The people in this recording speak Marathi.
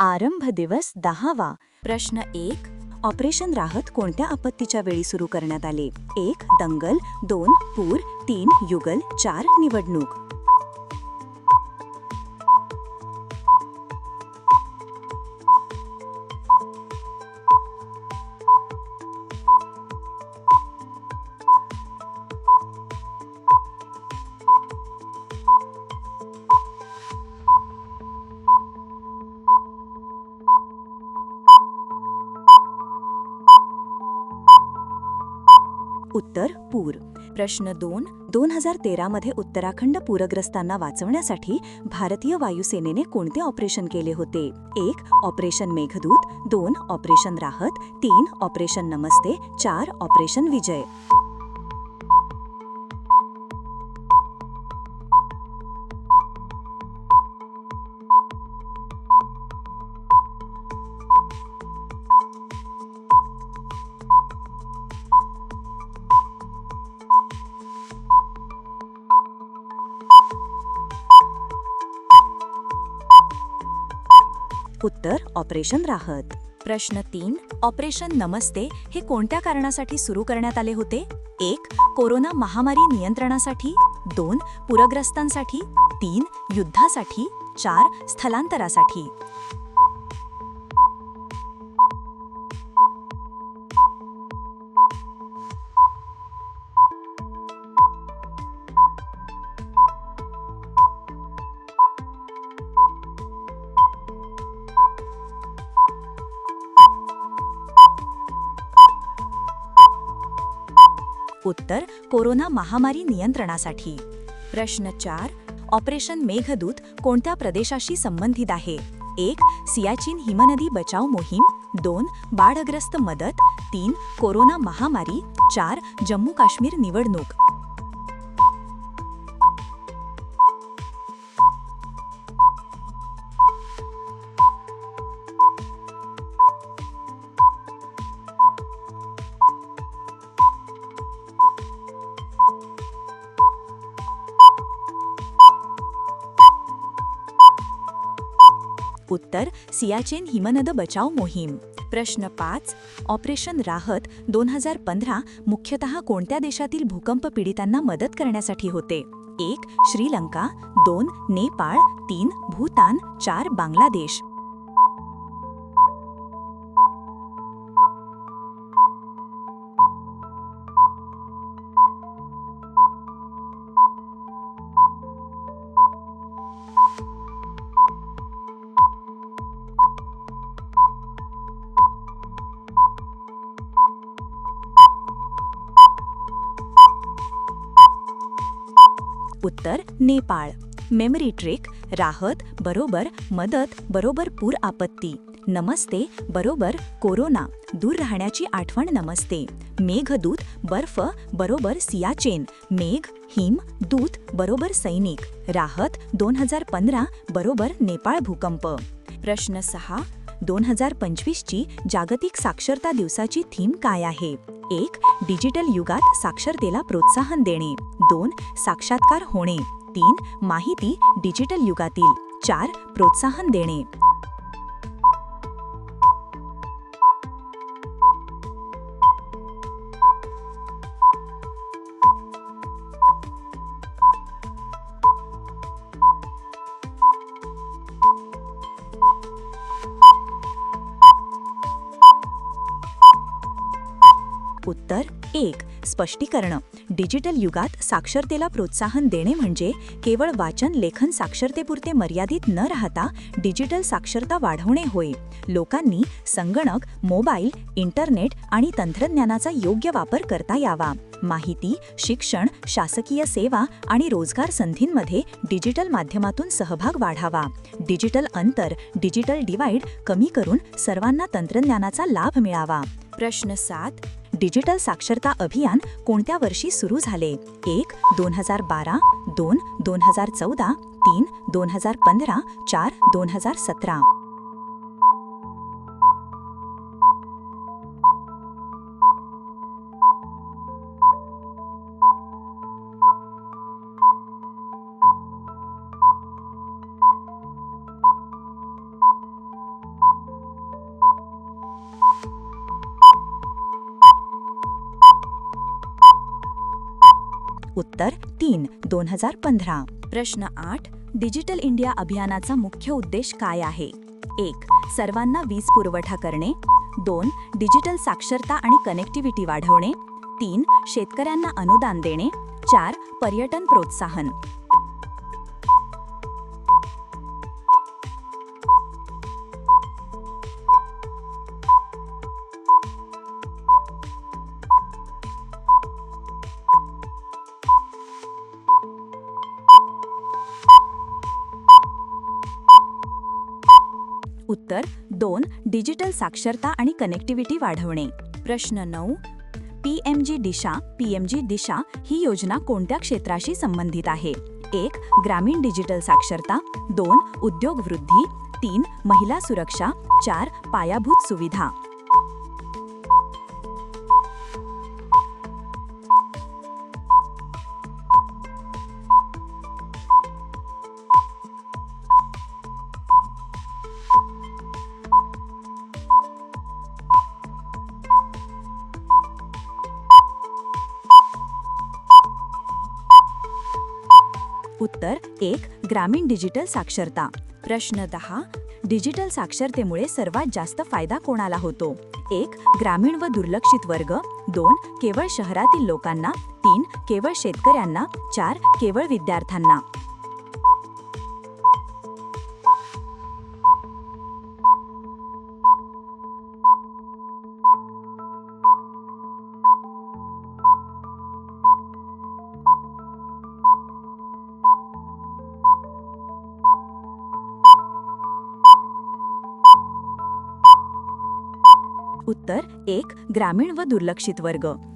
आरंभ दिवस दहावा. प्रश्न एक. ऑपरेशन राहत कोणत्या आपत्तीच्या वेळी सुरू करण्यात आले? एक दंगल. दोन पूर. तीन युगल. चार निवडणूक. उत्तर पूर. प्रश्न दोन दोन हजार तेरामध्ये उत्तराखंड पूरग्रस्तांना वाचवण्यासाठी भारतीय वायुसेनेने कोणते ऑपरेशन केले होते? एक ऑपरेशन मेघदूत. दोन ऑपरेशन राहत. तीन ऑपरेशन नमस्ते. चार ऑपरेशन विजय. उत्तर ऑपरेशन राहत. प्रश्न तीन ऑपरेशन नमस्ते हे कोणत्या कारणासाठी सुरू करण्यात आले होते? एक कोरोना महामारी नियंत्रणासाठी. दोन पूरग्रस्तांसाठी. तीन युद्धासाठी. चार स्थलांतरासाठी. उत्तर कोरोना महामारी नियंत्रणासाठी. प्रश्न चार ऑपरेशन मेघदूत कोणत्या प्रदेशाशी संबंधित आहे? एक सियाचीन हिमनदी बचाव मोहीम. दोन बाढग्रस्त मदत. तीन कोरोना महामारी. चार जम्मू काश्मीर निवडणूक. उत्तर सियाचेन हिमनद बचाव मोहीम. प्रश्न पाच ऑपरेशन राहत दोन हजार पंधरा मुख्यतः कोणत्या देशातील भूकंप पीडितांना मदत करण्यासाठी होते? एक श्रीलंका दोन नेपाळ तीन भूतान चार बांगलादेश. उत्तर नेपाळ. मेमरी ट्रिक राहत बरोबर मदत बरोबर पूर आपत्ती. नमस्ते बरोबर कोरोना. दूर राहण्याची आठवण नमस्ते. मेघदूत बर्फ बरोबर सियाचेन. मेघ हिम दूत बरोबर सैनिक. राहत दोन हजार पंधरा बरोबर नेपाळ भूकंप. प्रश्न सहा दोन हजार पंचवीसची जागतिक साक्षरता दिवसाची थीम काय आहे? एक डिजिटल युगात साक्षरतेला प्रोत्साहन देणे. दोन साक्षात्कार होणे. तीन माहिती डिजिटल युगातील. चार प्रोत्साहन देणे. उत्तर एक स्पष्टीकरण. डिजिटल युगात साक्षरतेला प्रोत्साहन देणे म्हणजे केवळ वाचन लेखन साक्षरतेपुरते मर्यादित न राहता डिजिटल साक्षरता वाढवणे होय. लोकांनी संगणक मोबाईल इंटरनेट आणि तंत्रज्ञानाचा योग्य वापर करता यावा. माहिती शिक्षण शासकीय सेवा आणि रोजगार संधींमध्ये डिजिटल माध्यमातून सहभाग वाढावा. डिजिटल अंतर डिजिटल डिवाइड कमी करून सर्वांना तंत्रज्ञानाचा लाभ मिळावा. प्रश्न सात डिजिटल साक्षरता अभियान कोणत्या वर्षी सुरू झाले? एक दोन हजार बारा दोन दोन हजार चौदा तीन दोन हजार पंधरा चार दोन हजार सतरा. उत्तर तीन दोन हजार पंधरा. प्रश्न आठ डिजिटल इंडिया अभियानाचा मुख्य उद्देश काय आहे? एक सर्वांना वीज पुरवठा करणे. दोन डिजिटल साक्षरता आणि कनेक्टिव्हिटी वाढवणे. तीन शेतकऱ्यांना अनुदान देणे. चार पर्यटन प्रोत्साहन. दोन डिजिटल साक्षरता आणि कनेक्टिव्हिटी वाढवणे. प्रश्न नऊ P M G DISHA P M G DISHA ही योजना कोणत्या क्षेत्राशी संबंधित आहे? एक ग्रामीण डिजिटल साक्षरता. दोन उद्योग वृद्धी. तीन महिला सुरक्षा. चार पायाभूत सुविधा. उत्तर एक ग्रामीण डिजिटल साक्षरता. प्रश्न दहा डिजिटल साक्षरतेमुळे सर्वात जास्त फायदा कोणाला होतो? एक ग्रामीण व दुर्लक्षित वर्ग. दोन केवळ शहरातील लोकांना. तीन केवळ शेतकऱ्यांना. चार केवळ विद्यार्थ्यांना. उत्तर एक ग्रामीण व दुर्लक्षित वर्ग.